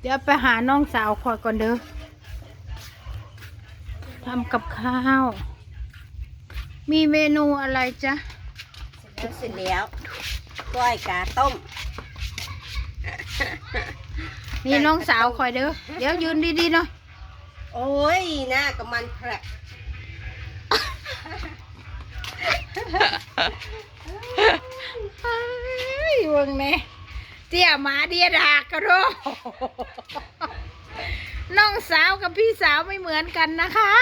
เดี๋ยวไปหาน้องสาวคอยก่อนเด้อทำกับข้าว มีเมนูอะไรจ๊ะแล้วเสร็จแล้วก้อยกาต้ม นี่น้องสาวคอยเด้อ เดี๋ยวยืนดีๆหน่อย โอ้ยหน้ากับมันแผลกเฮ้ยเวงแม่ เตี้ยหมาเดียดากกระโดดน้องสาวกับพี่สาวไม่เหมือนกันนะคะ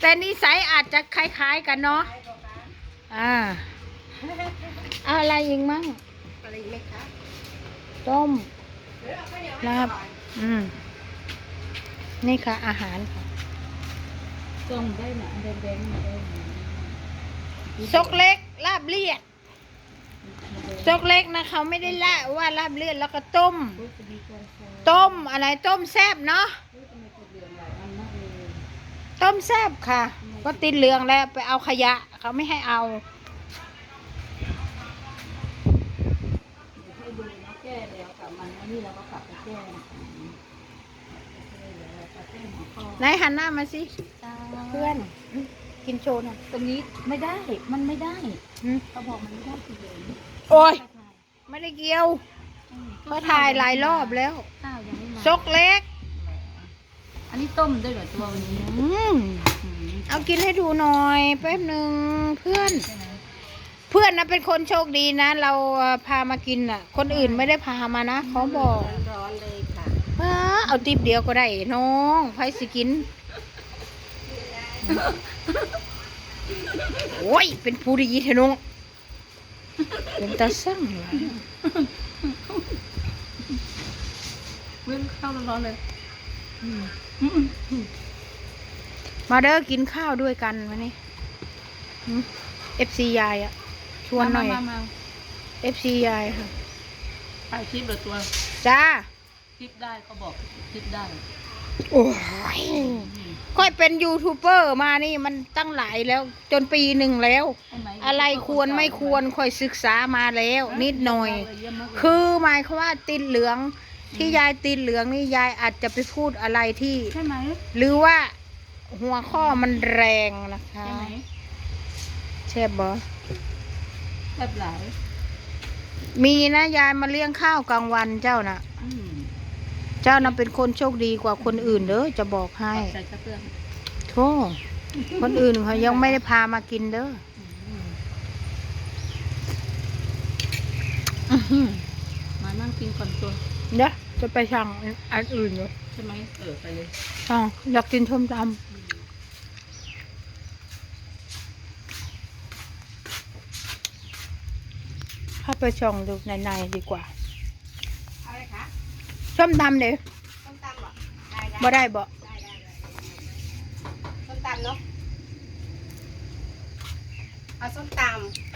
แต่นิสัยอาจจะคล้ายๆกันเนาะอ่าเอาอะไรอีกมั่งอะไรไหมคะต้มลาบอืมนี่ค่ะ อาหารค่ะต้มได้หนาแดงๆได้หนาซกเล็กลาบเลียด ซกเล็กนะเขาไม่ได้ละว่าลาบเลือดแล้วก็ต้มจะมีการแซวต้มอะไรต้มแซบเนาะทำไมตัวเหลืองหลายอันมากเลยต้มแซบค่ะ ก็ติดเหลืองแล้วไปเอาขยะ เขาไม่ให้เอาให้ดูนะแก้แล้วกับมันอันนี้เราก็กลับไปแก้นะคะเดี๋ยวเราจะแก้หัวข้อไหนหันหน้ามาสิเพื่อน กินโชว์หน่อยตรงนี้ไม่ได้ มันไม่ได้หืมเขาบอกมันไม่ได้สีเหลืองโอ้ยไม่ได้ไม่ได้เกี่ยวเขาถ่ายหลายรอบแล้วข้าวยังไม่มาซกเล็ก อันนี้ต้มด้วยเหรอตัววันนี้อืมอืมเอากินให้ดูหน่อยแป๊บหนึ่งเพื่อน ใช่ไหมเพื่อนนะเป็นคนโชคดีนะ เราเอ่อพามากินอะ คนอื่นไม่ได้พามานะเขาบอกร้อนๆเลยค่ะว้าเอาติบเดียวก็ได้น้องไผสิกิน โอ้ย เป็นผู้ดีเถอะน้องเป็นตาสั่งว่ะเมื่อข้าวร้อนๆเลย มาเด้อกินข้าวด้วยกันวันนี้เอฟซียายอะชวนหน่อยมามาเอฟซียายค่ะถ่ายคลิปเหรอตัว จ้า คลิปได้เขาบอกคลิปได้ โอ้ย ค่อยเป็นยูทูบเบอร์มานี่มันตั้งหลายแล้วจนปีหนึ่งแล้วใช่ไหมอะไรควรไม่ควรค่อยศึกษามาแล้ว นิดหน่อยเยี่ยมมากเลยคือหมายความว่าติดเหลืองที่ยายติดเหลืองนี่ยายอาจจะไปพูดอะไรที่ใช่ไหมหรือว่าหัวข้อมันแรงนะคะใช่ไหมใช่บอแบบหลายมีนะยายมาเลี้ยงข้าวกลางวันเจ้าน่ะอืมเจ้าน่ะเป็นคนโชคดีกว่าคนอื่นเด้อจะบอกให้ใส่กระเพื่อนโธ่คนอื่นเขายังไม่ได้พามากินเด้ออืมอื้อหือมานั่งกินก่อนตัวเดี๋ยวจะไปสั่งอันอื่นเลยใช่ไหมเออไปเลยอ้าวอยากกินส้มตำเข้าไปช่องดูในๆดีกว่าเอาเลยคะ ส้มตำเด้อส้มตำเหรอได้ได้บ่ได้บ่ได้ได้ได้ส้มตำเนาะเอาส้มต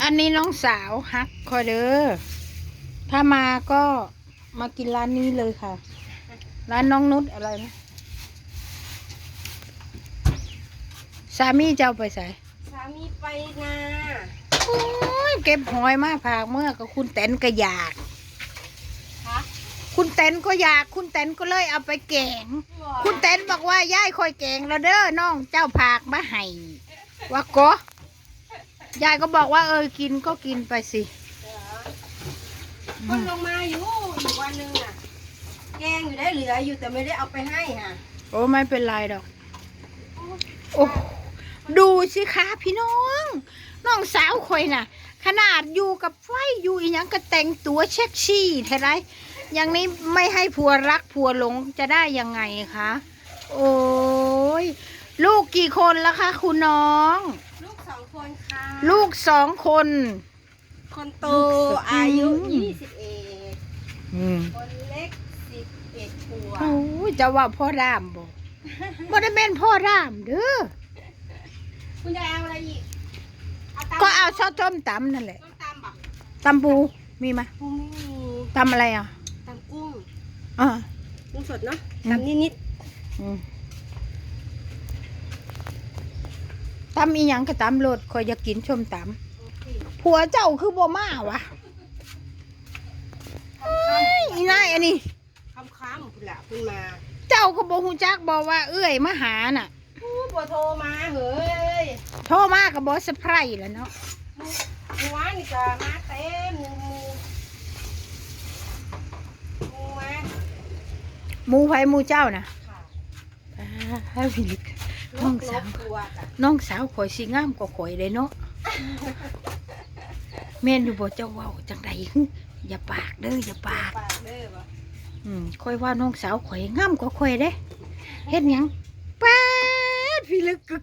อันนี้น้องสาวฮักคอยเด้อถ้ามาก็มากินร้านนี้เลยค่ะ ร้านน้องนุชอะไรนะสามีเจ้าไปใส่ำสามีไปนาโอ้ยเก็บหอยมาผากเมื่อกับคุณแตนก็อยากคะ คุณแตนก็อยากคุณแตนก็เลยเอาไปแกง คุณแตนบอกว่าย่ายคอยแกงแล้วเด้อน้องเจ้าผากมาให้ว่าก็ยายก็บอกว่าเออกินก็กินไปสิคนลงมาอยู่อีกวันหนึ่งอะ แกงอยู่ได้เหลืออยู่แต่ไม่ได้เอาไปให้ค่ะ โอ้ไม่เป็นไรดอก โอ้ดูสิคะพี่น้อง น้องสาวคอยน่ะ ขนาดอยู่กับไฟอยู่อีหยังก็แต่งตัวเช็คชี่เท่าไร อย่างนี้ไม่ให้ผัวรักผัวหลงจะได้ยังไงคะ โอ้ยลูกกี่คนแล้วคะคุณน้อง ลูกสองคนค่ะ ลูกสองคน คนโตลูกสาวอายุอืมยี่สิบเอ็ดอืมคนเล็กสิบเอ็ดขวบโอ้ยจะว่าพ่อรามบอกบ่ได้เป็นพ่อรามเด้อคุณยายเอาอะไรอีกเอาตำก็เอาซอสต้มตำนั่นแหละต้มตำปะตำปูมีไหมปูไม่มีตำอะไรอะตำกุ้ง อ่ากุ้งสดเนาะอืมตำนิดอืมตำอีหยังก็ตำโลดคอยอยากกินชมตๆโอเคำผัวเจ้าคือบ่มาวะเฮ้ยอีนายอันนี้คำคำพุ่นละขึ้นมา เจ้าก็บ่ฮู้จักบ่ว่า เอื้อยมาหาน่ะพูดบ่โทรมาเฮ้ย โทรมาก็บ่เซอร์ไพรส์แหล้วเนาะหมู่ว้านนี่ก็มาเต็มหมู่หมู่หมู่มา ห มู่ไผหมู่เจ้าน่ะค่ะอ้าวพี่ลึกลน้องบลสาวบตัวกันน้องสาวข่อยสิงามกว่าข่อยเลยเนาะแม่นอยู่บ่เจ้าเว้าจังไดหึอย่าปากเด้ออย่าปากปากเด้อบ่อืมค่อยว่าน้องสาวข่อยงามกว่าข่อยเด้เฮ็ดหยังป๊าดพี่ลึกกึก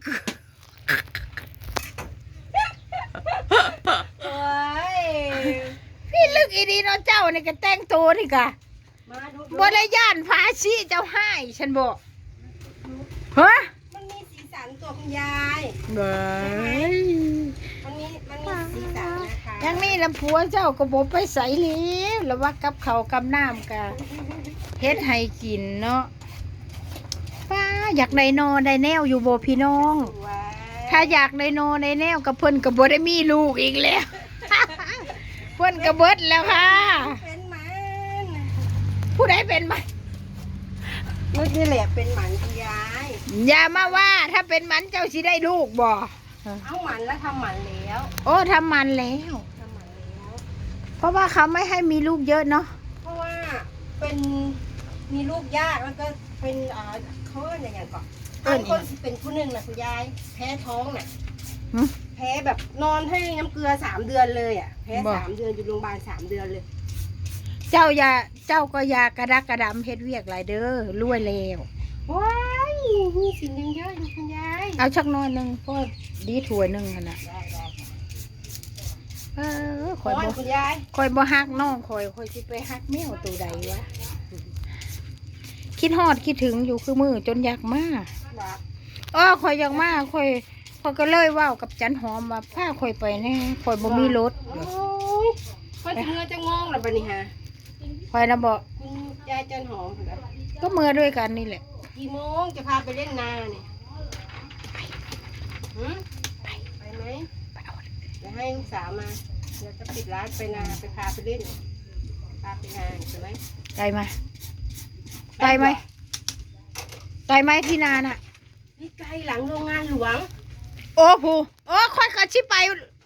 โอ้ยพี่ลึกอีดีเนาะเจ้านี่ก็แต่งตัวนี่กะ มาดูบ่ได้ย่านภาษีเจ้าให้ฉันบอกฮะมันมีสีสันตัวคุณยายเบ้ยมันมีมันมีสีสันนะคะยังนี่ลำพัวเจ้าก็บ่ไปใส่แล้วแล้วว่ากับเขาวกับน้ำกะเฮ็ดให้กินเนาะป้าอยากได้นอได้แนวอยู่บ่พี่น้อง สวยถ้าอยากได้นอได้แนวกับเพิ่นก็บ่ได้มีลูกอีกแล้ว เพิ่นก็เบิดแล้วค่ะเป็นหมัน ผู้ใดเป็นไหมนึกนี่แหละเป็นหมันคุณยาย อย่ามาว่าถ้าเป็นมันเจ้าสิได้ลูกบ่เอาหมันแล้วทำหมันแล้วโอ้ทำมันแล้ว ทำหมันแล้ว เพราะว่าเขาไม่ให้มีลูกเยอะเนาะเพราะว่าเป็นมีลูกยากแล้วก็เป็นอ่าเขาเรียกอย่างไงก่อนบางคนสิเป็นผู้หนึ่งนะคุณยาย แพ้ท้องน่ะ หึ แพ้แบบนอนให้น้ำเกลือสามเดือนเลยอะ แพ้บ่ สามเดือนอยู่โรงพยาบาลสามเดือนเลย เจ้าอย่าเจ้าก็อย่ากระดักกระดำเฮ็ดเวียกหลายเด้อรวยแล้วว้ายมีสิ่งยังเยอะอยู่คุณยายเอาชักหน้อยหนึงก็ดีถ้วยหนึงหั่นน่ะได้ได้เออขคออยให้บ่คุณยายคอยบ่ฮักน้องคอยคอยสิไปฮักแมวตัวใดวะคิดฮอดคิดถึงอยู่คือมือจนอยากมาบอกอ้อคอยอยากมาคอยคอยก็เลยเว้ากับจันหอมว่าพาคอยไปแน่คอยบ่มีรถโอ้ยคนถึงเงือจะงงแล้วบัดนี้ฮะ คอยนะบอกคุณยายจันหอมเหรอก็เมื่อด้วยกันนี่แหละ กี่โมงจะพาไปเล่นนาเนี่ยหืมไปไปไหมไปเอาเดี๋ยวให้ลูกสาวมาเดี๋ยวจะปิดร้านไปนาไปพาไปเล่นพาไปนาใช่ไหมได้ไหมได้ไหมได้ไหมที่นาน่ะนี่ไกลหลังโรงงานหลวง โอ้ผูโอ้ค่อยกะชิไป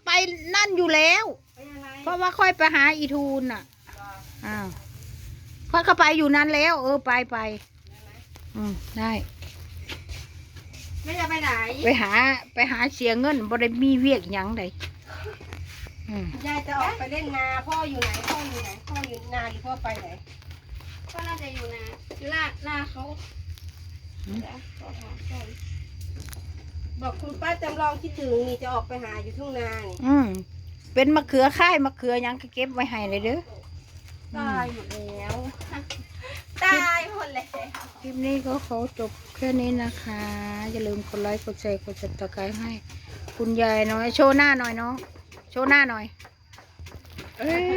ไปนั่นอยู่แล้ว ไปอะไรเพราะว่าค่อยไปหาอีทูนน่ะอ้าว ค่อยก็ไปอยู่นั้นแล้ว เออไปไปอืมได้ ไม่จะไปไหนไปหา ไปหาเสียเงินบ่ได้มีเวียกหยังใดอืมยายจะออกไปเล่นนาพ่ออยู่ไหนพ่ออยู่ไหนพ่ออยู่นาหรือพ่อไปไหนก็น่าจะอยู่นะอยู่หน้าหน้าเขาบอกคุณป้าจำลองคิดถึงนี่จะออกไปหาอยู่ทุ่งนานี่อืมเป็นมะเขือค่ายมะเขือหยังก็เก็บไว้ให้เลยเด้อ ตายหมดแล้ว ตายหมดแล้ว คลิปนี้ก็ขอจบแค่นี้นะคะ อย่าลืมกดไลค์กดแชร์กดติดตามให้ คุณยายน้อย โชว์หน้าหน่อยน้องโชว์หน้าหน่อย เอ้ย